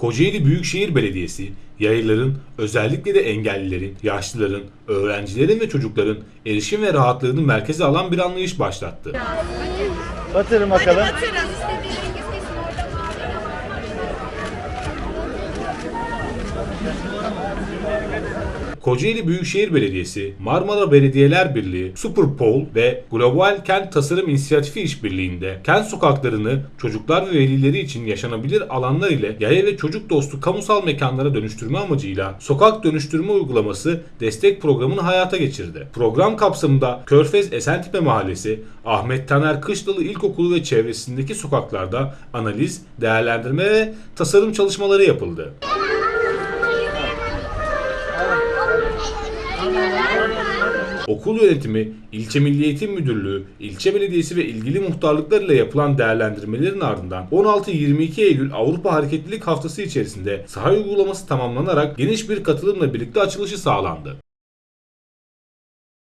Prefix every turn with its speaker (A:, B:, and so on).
A: Kocaeli Büyükşehir Belediyesi yayların özellikle de engellilerin, yaşlıların, öğrencilerin ve çocukların erişim ve rahatlığını merkeze alan bir anlayış başlattı.
B: Batırın bakalım.
C: Batırın.
A: Kocaeli Büyükşehir Belediyesi, Marmara Belediyeler Birliği, Superpol ve Global Kent Tasarım İnisiyatifi işbirliğinde kent sokaklarını çocuklar ve velileri için yaşanabilir alanlar ile yaya ve çocuk dostu kamusal mekanlara dönüştürme amacıyla sokak dönüştürme uygulaması destek programını hayata geçirdi. Program kapsamında Körfez Esentepe Mahallesi, Ahmet Taner Kışlalı İlkokulu ve çevresindeki sokaklarda analiz, değerlendirme ve tasarım çalışmaları yapıldı. Okul yönetimi, ilçe Milli Eğitim Müdürlüğü, ilçe belediyesi ve ilgili muhtarlıklar ile yapılan değerlendirmelerin ardından 16-22 Eylül Avrupa Hareketlilik Haftası içerisinde saha uygulaması tamamlanarak geniş bir katılımla birlikte açılışı sağlandı.